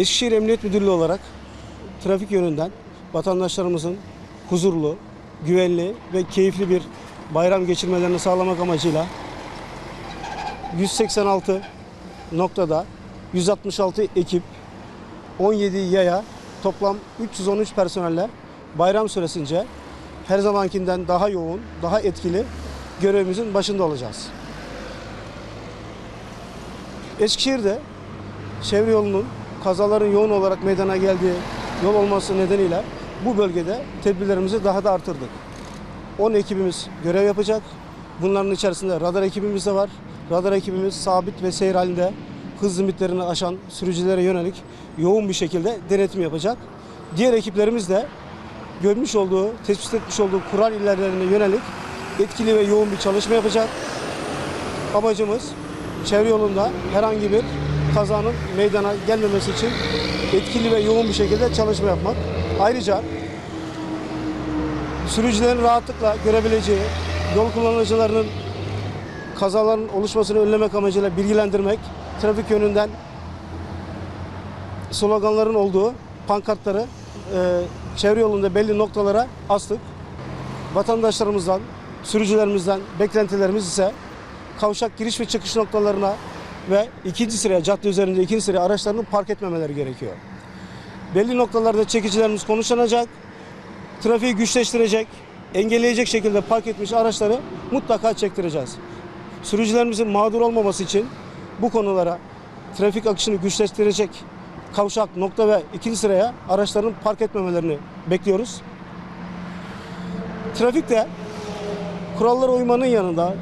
Eskişehir Emniyet Müdürlüğü olarak trafik yönünden vatandaşlarımızın huzurlu, güvenli ve keyifli bir bayram geçirmelerini sağlamak amacıyla 186 noktada 166 ekip 17 yaya toplam 313 personelle bayram süresince her zamankinden daha yoğun, daha etkili görevimizin başında olacağız. Eskişehir'de çevre yolunun kazaların yoğun olarak meydana geldiği yol olması nedeniyle bu bölgede tedbirlerimizi daha da artırdık. 10 ekibimiz görev yapacak. Bunların içerisinde radar ekibimiz de var. Radar ekibimiz sabit ve seyir halinde hız limitlerini aşan sürücülere yönelik yoğun bir şekilde denetim yapacak. Diğer ekiplerimiz de görmüş olduğu, tespit etmiş olduğu kural illerine yönelik etkili ve yoğun bir çalışma yapacak. Amacımız çevre yolunda herhangi bir kazanın meydana gelmemesi için etkili ve yoğun bir şekilde çalışma yapmak. Ayrıca sürücülerin rahatlıkla görebileceği yol kullanıcılarının kazaların oluşmasını önlemek amacıyla bilgilendirmek, trafik yönünden sloganların olduğu pankartları e, çevre yolunda belli noktalara astık. Vatandaşlarımızdan, sürücülerimizden beklentilerimiz ise kavşak giriş ve çıkış noktalarına ve ikinci sıraya, cadde üzerinde ikinci sıraya araçlarını park etmemeleri gerekiyor. Belli noktalarda çekicilerimiz konuşlanacak, trafiği güçleştirecek, engelleyecek şekilde park etmiş araçları mutlaka çektireceğiz. Sürücülerimizin mağdur olmaması için bu konulara trafik akışını güçleştirecek kavşak, nokta ve ikinci sıraya araçların park etmemelerini bekliyoruz. Trafikte kurallara uymanın yanında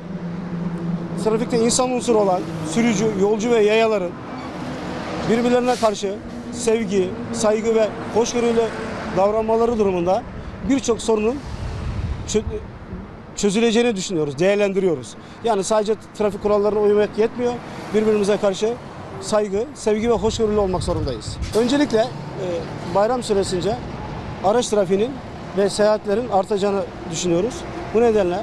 trafikte insan unsuru olan sürücü, yolcu ve yayaların birbirlerine karşı sevgi, saygı ve hoşgörüyle davranmaları durumunda birçok sorunun çö- çözüleceğini düşünüyoruz, değerlendiriyoruz. Yani sadece trafik kurallarına uymak yetmiyor. Birbirimize karşı saygı, sevgi ve hoşgörülü olmak zorundayız. Öncelikle e, bayram süresince araç trafiğinin ve seyahatlerin artacağını düşünüyoruz. Bu nedenle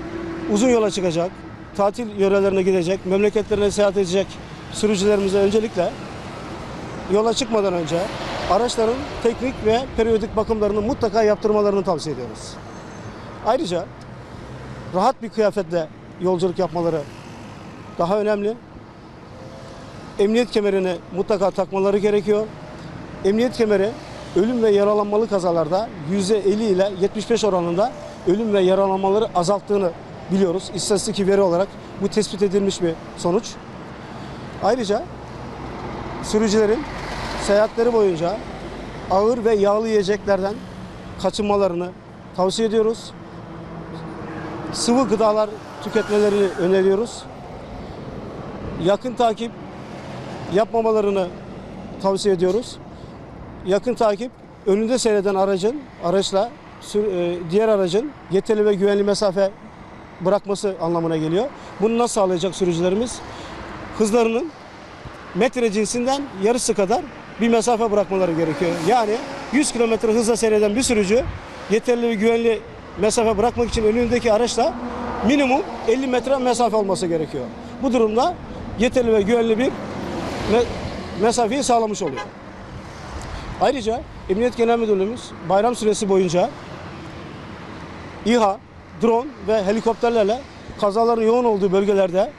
uzun yola çıkacak, tatil yörelerine gidecek, memleketlerine seyahat edecek sürücülerimize öncelikle yola çıkmadan önce araçların teknik ve periyodik bakımlarını mutlaka yaptırmalarını tavsiye ediyoruz. Ayrıca rahat bir kıyafetle yolculuk yapmaları daha önemli. Emniyet kemerini mutlaka takmaları gerekiyor. Emniyet kemeri ölüm ve yaralanmalı kazalarda %50 ile 75 oranında ölüm ve yaralanmaları azalttığını biliyoruz. İstatistik veri olarak bu tespit edilmiş bir sonuç. Ayrıca sürücülerin seyahatleri boyunca ağır ve yağlı yiyeceklerden kaçınmalarını tavsiye ediyoruz. Sıvı gıdalar tüketmelerini öneriyoruz. Yakın takip yapmamalarını tavsiye ediyoruz. Yakın takip önünde seyreden aracın araçla e, diğer aracın yeterli ve güvenli mesafe bırakması anlamına geliyor. Bunu nasıl sağlayacak sürücülerimiz? Hızlarının metre cinsinden yarısı kadar bir mesafe bırakmaları gerekiyor. Yani 100 kilometre hızla seyreden bir sürücü yeterli ve güvenli mesafe bırakmak için önündeki araçla minimum 50 metre mesafe olması gerekiyor. Bu durumda yeterli ve güvenli bir me- mesafeyi sağlamış oluyor. Ayrıca Emniyet Genel Müdürlüğümüz bayram süresi boyunca İHA, drone ve helikopterlerle kazaların yoğun olduğu bölgelerde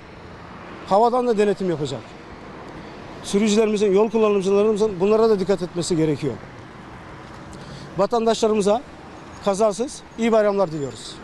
havadan da denetim yapacak. Sürücülerimizin, yol kullanıcılarımızın bunlara da dikkat etmesi gerekiyor. Vatandaşlarımıza kazasız iyi bayramlar diliyoruz.